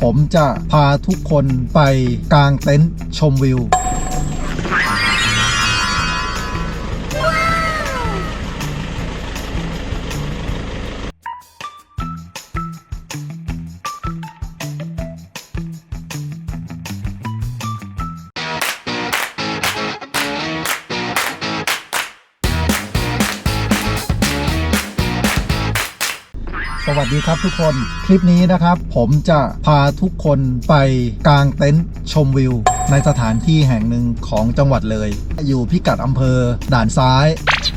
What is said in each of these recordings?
ผมจะพาทุกคนไปกลางเต็นท์ชมวิว ครับทุกคนคลิปนี้นะครับ ผมจะพาทุกคนไปกางเต็นท์ชมวิว ในสถานที่แห่งหนึ่งของจังหวัดเลย อยู่พิกัดอำเภอด่านซ้าย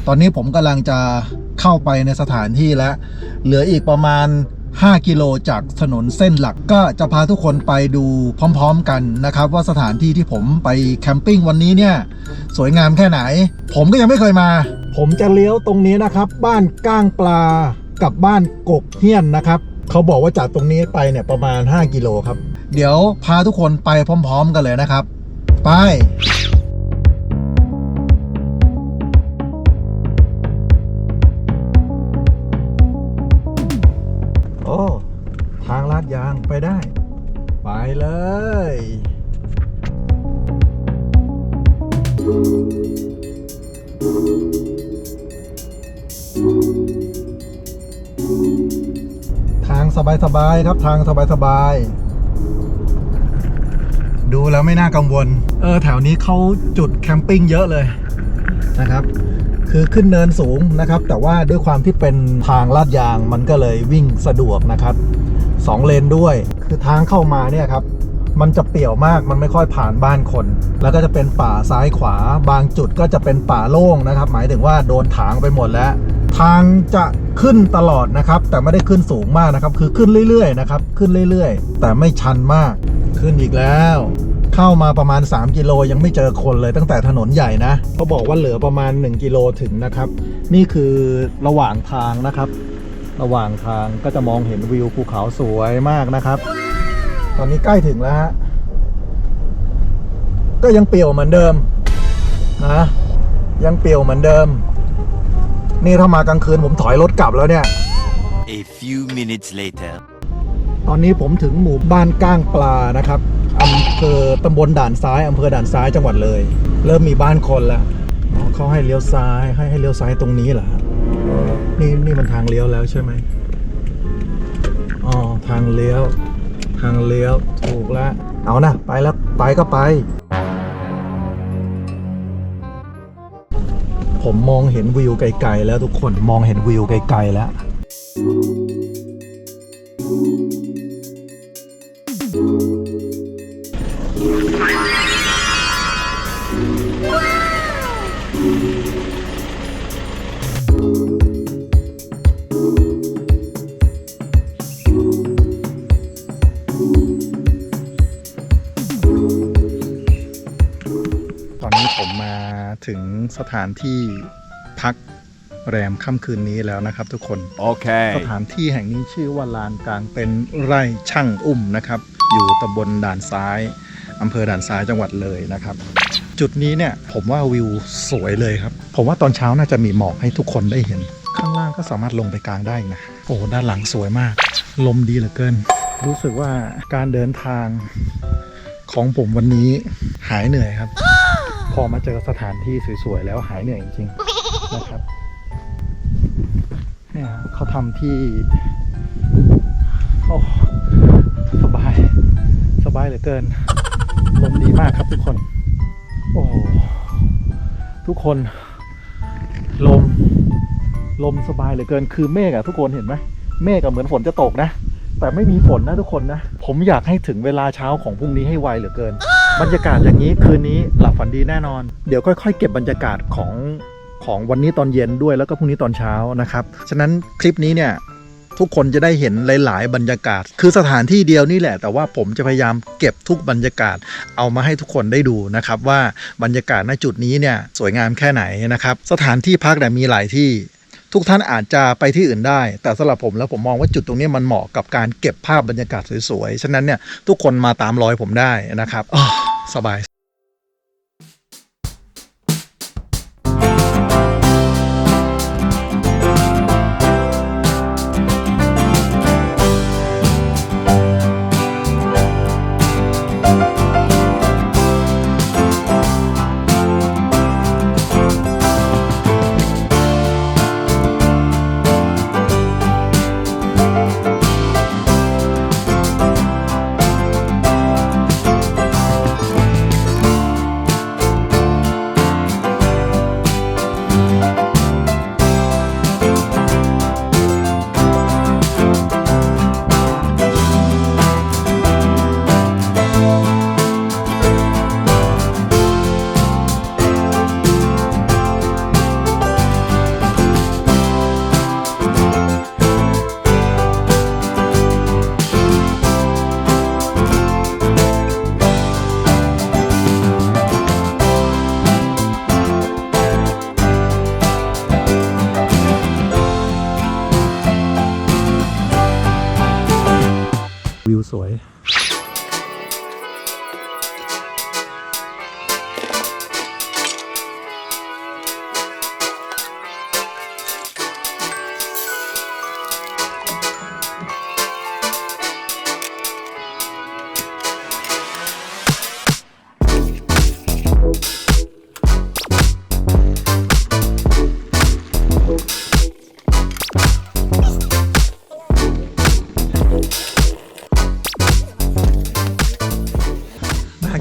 ตอนนี้ผมกำลังจะเข้าไปในสถานที่แล้วเหลืออีกประมาณ 5 กิโลจากถนนเส้นหลักก็จะพาทุกคนไปดูพร้อมๆกันนะครับ ว่าสถานที่ที่ผมไปแคมปิ้งวันนี้เนี่ย สวยงามแค่ไหน ผมก็ยังไม่เคยมา ผมจะเลี้ยวตรงนี้นะครับ บ้านก้างปลา กับบ้านกกเฮียนนะครับเขาบอกว่าจากตรงนี้ไปเนี่ยประมาณ 5 กิโลครับ เดี๋ยวพาทุกคนไปพร้อม ๆ กันเลยนะครับ ไปโอ้ทางลาดยางไปได้ ไปเลย สบายๆครับทางสบายๆดูแล้วไม่น่ากังวล เออแถวนี้เขาจุดแคมปิ้งเยอะเลยนะครับ คือขึ้นเนินสูงนะครับ แต่ว่าด้วยความที่เป็นทางลาดยางมันก็เลยวิ่งสะดวกนะครับสองเลนด้วย คือทางเข้ามาเนี่ยครับมันจะเปี่ยวมากมันไม่ค่อยผ่านบ้านคน แล้วก็จะเป็นป่าซ้ายขวา บางจุดก็จะเป็นป่าโล่งนะครับ หมายถึงว่าโดนถางไปหมดแล้ว ทางจะ ขึ้นตลอดนะครับ แต่ไม่ได้ขึ้นสูงมากนะครับ คือขึ้นเรื่อยๆนะครับ ขึ้นเรื่อยๆ แต่ไม่ชันมาก ขึ้นอีกแล้ว เข้ามาประมาณ 3 กิโลยังไม่เจอคนเลยตั้งแต่ถนนใหญ่นะเขาบอกว่าเหลือประมาณ 1 กิโลถึงนะครับ นี่คือระหว่างทางนะครับ ระหว่างทางก็จะมองเห็นวิวภูเขาสวยมากนะครับ ตอนนี้ใกล้ถึงแล้วฮะก็ยังเปี่ยวเหมือนเดิมนะยังเปี่ยวเหมือนเดิม นี่ถ้ามากลางคืนผมถอยรถกลับแล้วเนี่ย A few minutes later. ตอนนี้ผมถึงหมู่บ้านก้างปลานะครับอำเภอตำบลด่านซ้ายอำเภอด่านซ้ายจังหวัดเลย เริ่มมีบ้านคนแล้วอ๋อเขาให้เลี้ยวซ้ายให้ให้เลี้ยวซ้ายตรงนี้เหรอนี่นี่มันทางเลี้ยวแล้วใช่ไหมอ๋อทางเลี้ยว ทางเลี้ยวถูกแล้วเอานะไปแล้วไปก็ไป ผมมองเห็นวิวไกลๆแล้วทุกคนมองเห็นวิวไกลๆแล้ว ถึงสถานที่พักแรมค่ำคืนนี้แล้วนะครับทุกคน Okay. สถานที่แห่งนี้ชื่อว่าลานกลางเต็นท์ไร่ช่างอุ้มนะครับ อยู่ตำบลด่านซ้ายอำเภอด่านซ้ายจังหวัดเลยนะครับ จุดนี้เนี่ยผมว่าวิวสวยเลยครับ ผมว่าตอนเช้าน่าจะมีหมอกให้ทุกคนได้เห็น ข้างล่างก็สามารถลงไปกลางได้นะ โอ้โหด้านหลังสวยมาก ลมดีเหลือเกิน รู้สึกว่าการเดินทางของผมวันนี้หายเหนื่อยครับพ อมาเจอสถานที่สวยๆแล้วหายเหนื่อยจริงๆนะครับเนี่ยเขาทำที่โอ้สบาย สบายเหลือเกิน ลมดีมากครับทุกคน โอ้ทุกคน ลม ลมสบายเหลือเกิน คือเมฆอะทุกคนเห็นไหมเมฆอะเหมือนฝนจะตกนะ แต่ไม่มีฝนนะทุกคนนะ ผมอยากให้ถึงเวลาเช้าของพรุ่งนี้ให้ไวเหลือเกิน บรรยากาศอย่างนี้คืนนี้หลับฝันดีแน่นอน เดี๋ยวค่อยๆ เก็บบรรยากาศของของวันนี้ตอนเย็นด้วยแล้วก็พรุ่งนี้ตอนเช้านะครับ ฉะนั้นคลิปนี้เนี่ยทุกคนจะได้เห็นหลาย ๆ บรรยากาศ คือสถานที่เดียวนี่แหละ แต่ว่าผมจะพยายามเก็บทุกบรรยากาศ เอามาให้ทุกคนได้ดูนะครับ ว่าบรรยากาศณจุดนี้เนี่ยสวยงามแค่ไหนนะครับ สถานที่พักเนี่มีหลายที่ ทุกท่านอาจจะไปที่อื่นได้ แต่สำหรับผมแล้วผมมองว่าจุดตรงนี้มันเหมาะกับการเก็บภาพบรรยากาศสวยๆ ฉะนั้นเนี่ยทุกคนมาตามรอยผมได้นะครับสบาย วิวสวย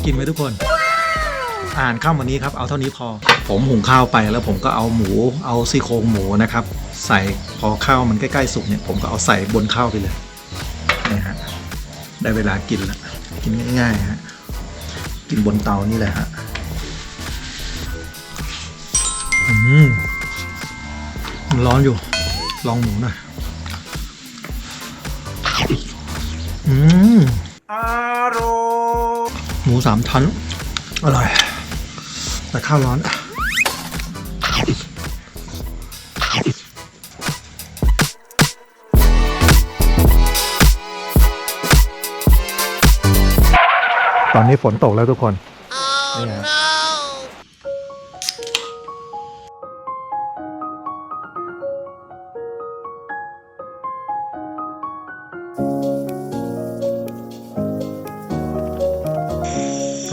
กินไหมทุกคนอาหารข้าววันนี้ครับ เอาเท่านี้พอ ผมหุงข้าวไปแล้วผมก็เอาหมู เอาซี่โครงหมูนะครับ ใส่พอข้าวมันใกล้ๆสุกเนี่ยผมก็เอาใส่บนข้าวไปเลยนี่ฮะได้เวลากินล้วกินง่ายๆฮะกินบนเตานี่แหละฮะอืมมันร้อนอยู่ ลองหมูหน่อยอืมห มูสามชั้น อร่อย แต่ข้าวร้อนตอนนี้ฝนตกแล้วทุกคนนี่ฮ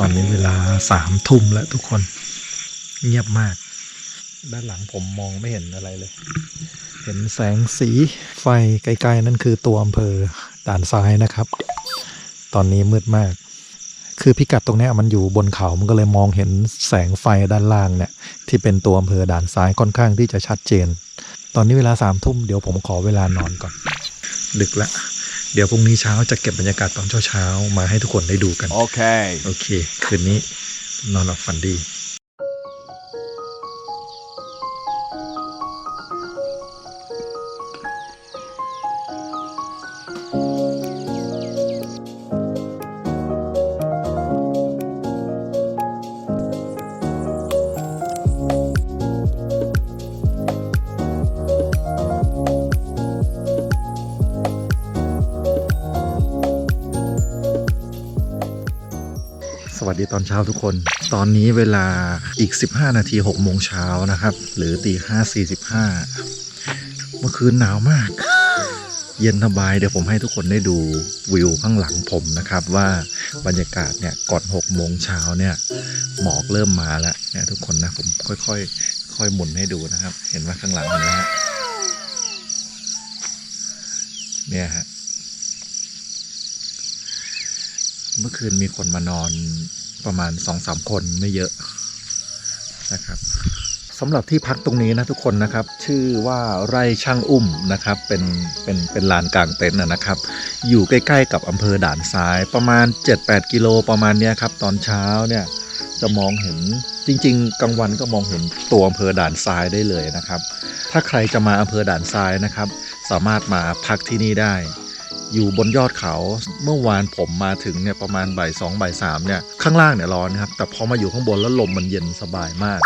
อนนี้เวลาสามทุ่มแล้วทุกคน เงียบมาก ด้านหลังผมมองไม่เห็นอะไรเลย เห็นแสงสีไฟไกลๆ นั่นคือตัวอำเภอด่านซ้ายนะครับ ตอนนี้มืดมาก คือพิกัดตรงนี้มันอยู่บนเขามันก็เลยมองเห็นแสงไฟด้านล่างเนี่ย ที่เป็นตัวอำเภอด่านซ้ายค่อนข้างที่จะชัดเจน ตอนนี้เวลาสามทุ่มเดี๋ยวผมขอเวลานอนก่อน ดึกละ เดี๋ยวพรุ่งนี้เช้าจะเก็บบรรยากาศตอนเช้าๆมาให้ทุกคนได้ดูกัน Okay. โอเค คืนนี้นอนหลับฝันดี วัสดีตอนเช้าทุกคน ตอนนี้เวลาอีก 15 นาที6โมงเช้านะครับ หรือตี5 45 เมื่อคืนหนาวมาก เย็นสบายเดี๋ยวผมให้ทุกคนได้ดูวิวข้างหลังผมนะครับว่าบรรยากาศเนี่ยก่อน6โมงเช้าเนี่ยหมอกเริ่มมาแล้วเนี่ยทุกคนนะผมค่อยๆค่อยหมุนให้ดูนะครับ เห็นว่าข้างหลังเห็นไหมฮะเนี่ยฮะเมื่อคืนมีคนมานอน ประมาณสองสามคนไม่เยอะนะครับสำหรับที่พักตรงนี้นะทุกคนนะครับ ชื่อว่าไร่ช่างอุ้มนะครับ เป็นเป็นเป็นลานกลางเต็นท์นะครับ อยู่ใกล้ ๆ กับอำเภอด่านซ้ายประมาณ 7-8 กิโลประมาณเนี้ยครับ ตอนเช้าเนี่ยจะมองเห็นจริง ๆกลางวันก็มองเห็นตัวอำเภอด่านซ้ายได้เลยนะครับ ถ้าใครจะมาอำเภอด่านซ้ายนะครับ สามารถมาพักที่นี่ได้ อยู่บนยอดเขาเมื่อวานผมมาถึงเนี่ยประมาณบ่ายสองบ่ายสามเนี่ยข้างล่างเนี่ยร้อนครับแต่พอมาอยู่ข้างบนแล้วลมมันเย็นสบายมาก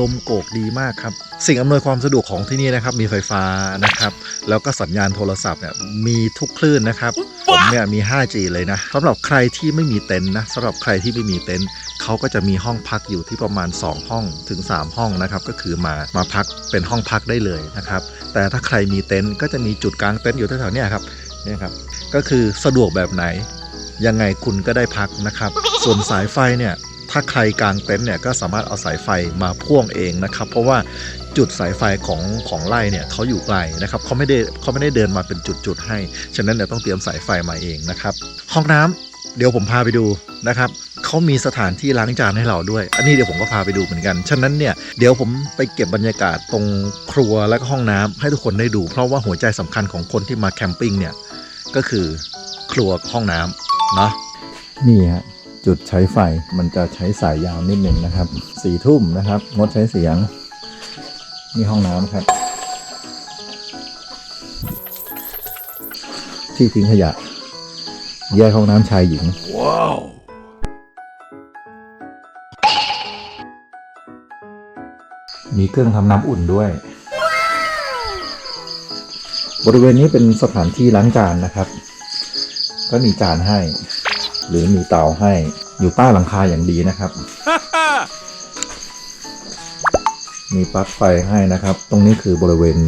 ลมโกกดีมากครับ สิ่งอำนวยความสะดวกของที่นี่นะครับ มีไฟฟ้านะครับ แล้วก็สัญญาณโทรศัพท์เนี่ยมีทุกคลื่นนะครับ ผมเนี่ยมี 5G เลยนะสำหรับใครที่ไม่มีเต็นท์นะสำหรับใครที่ไม่มีเต็นท์เขาก็จะมีห้องพักอยู่ที่ประมาณ 2 ห้องถึง 3 ห้องนะครับ ก็คือมามาพักเป็นห้องพักได้เลยนะครับ แต่ถ้าใครมีเต็นท์ก็จะมีจุดกลางเต็นท์อยู่แถวๆเนี้ครับ เนี่ยครับก็คือสะดวกแบบไหน ยังไงคุณก็ได้พักนะครับ ส่วนสายไฟเนี่ยถ้าใครกางเต็นท์เนี่ยก็สามารถเอาสายไฟมาพ่วงเองนะครับ เพราะว่าจุดสายไฟของของไร่เนี่ยเขาอยู่ไกลนะครับเขาไม่ได้เขาไม่ได้เดินมาเป็นจุดๆให้ ฉะนั้นเดี๋ยวต้องเตรียมสายไฟมาเองนะครับ ห้องน้ำเดี๋ยวผมพาไปดูนะครับเขามีสถานที่ล้างจานให้เราด้วย อันนี้เดี๋ยวผมก็พาไปดูเหมือนกัน ฉะนั้นเนี่ยเดี๋ยวผมไปเก็บบรรยากาศตรงครัวและก็ห้องน้ำให้ทุกคนได้ดู เพราะว่าหัวใจสำคัญของคนที่มาแคมปิ้งเนี่ย ก็คือครัวกับห้องน้ำเนาะนี่ฮะจุดใช้ไฟมันจะใช้สายยาวนิดหนึ่งนะครับสี่ทุ่มนะครับ งดใช้เสียง นี่ห้องน้ำครับ ที่ทิ้งขยะ แยกห้องน้ำชายหญิง Wow. มีเครื่องทำน้ำอุ่นด้วย บริเวณนี้เป็นสถานที่ล้างจานนะครับ ก็มีจานให้ หรือมีเตาให้อยู่ใต้หลังคาอย่างดีนะครับ มีปลั๊กไฟให้นะครับ ตรงนี้คือบริเวณ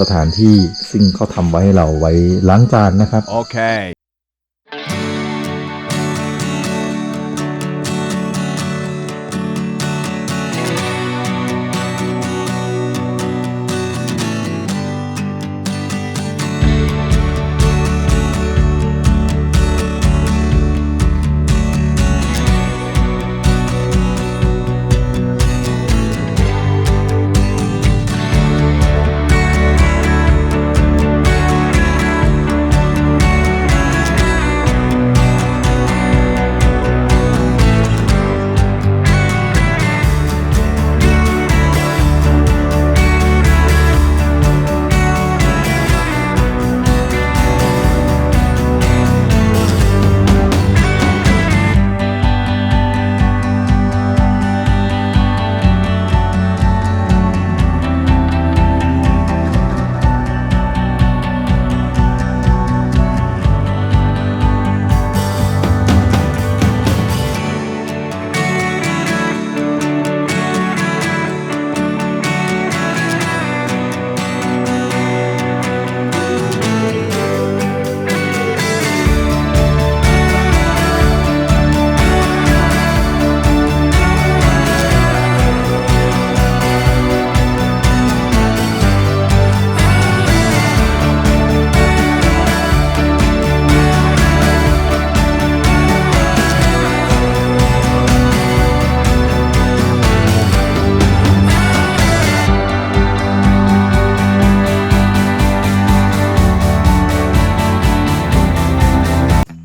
สถานที่ซึ่งเขาทำไว้ให้เราไว้ล้างจานนะครับ Okay.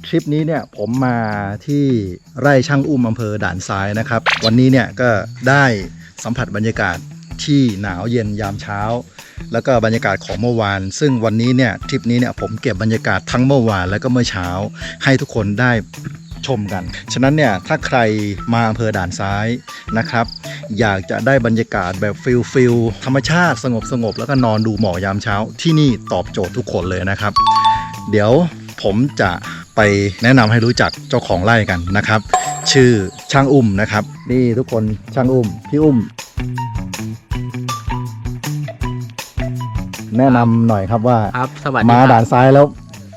ทริปนี้เนี่ยผมมาที่ไร่ช่างอุ้มอำเภอด่านซ้ายนะครับ วันนี้เนี่ยก็ได้สัมผัสบรรยากาศที่หนาวเย็นยามเช้า แล้วก็บรรยากาศของเมื่อวาน ซึ่งวันนี้เนี่ยทริปนี้เนี่ยผมเก็บบรรยากาศทั้งเมื่อวาน แล้วก็เมื่อเช้า ให้ทุกคนได้ชมกัน ฉะนั้นเนี่ยถ้าใครมาอำเภอด่านซ้ายนะครับ อยากจะได้บรรยากาศแบบฟิลฟิลธรรมชาติสงบสงบแล้วก็นอนดูหมอกยามเช้าที่นี่ตอบโจทย์ทุกคนเลยนะครับ เดี๋ยว ผมจะไปแนะนำให้รู้จักเจ้าของไร่กันนะครับ ชื่อช่างอุ้มนะครับ นี่ทุกคนช่างอุ้มพี่อุ้ม แนะนำหน่อยครับว่าครับสวัสดีมาคด่ารับนซ้ายแล้ว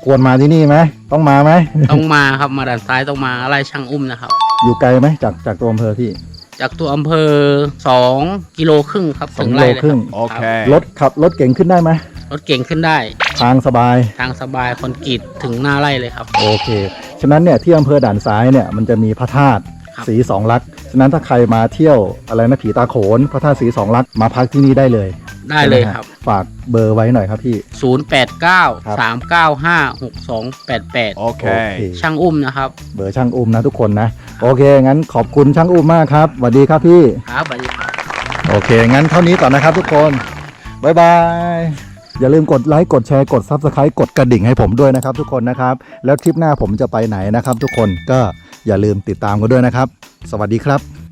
ควรมาที่นี่ไหมต้องมาไหมต้องมาครับมาด่านซ้ายต้องมาไล่ช่างอุ้มนะครับ อยู่ไกลไหมจากจากตัวอำเภอพี่จากตัวอำเภอสองกิโลครึ่งครับสองถึงกิไร่โลเลยครึ่งครับ Okay. รถขับรถเก่งขึ้นได้ไหมรถเก่งขึ้นได้ ทางสบาย ทางสบายคอนกรีตถึงหน้าไร่เลยครับ โอเค ฉะนั้นเนี่ยที่อำเภอด่านซ้ายเนี่ยมันจะมีพระธาตุครับสีสองลักษณ์ฉะนั้นถ้าใครมาเที่ยวอะไรนะผีตาโขน พระธาตุสีสองลักษณ์มาพักที่นี่ได้เลยได้เลยใช่หมฮะครับฝากเบอร์ไว้หน่อยครับพี่ 089ครับ395 6288โอเค Okay. ช่างอุ้มนะครับ เบอร์ช่างอุ้มนะทุกคนนะ โอเค งั้นขอบคุณช่างอุ้มมากครับสวัสดีครับพี่ ครับสวัสดีครับ โอเค งั้นเท่านี้ก่อนนะครับทุกคน บ๊ายบาย อย่าลืมกดไลค์กดแชร์กด Subscribe กดกระดิ่งให้ผมด้วยนะครับทุกคนนะครับ แล้วทริปหน้าผมจะไปไหนนะครับ ทุกคนก็อย่าลืมติดตามกันด้วยนะครับ สวัสดีครับ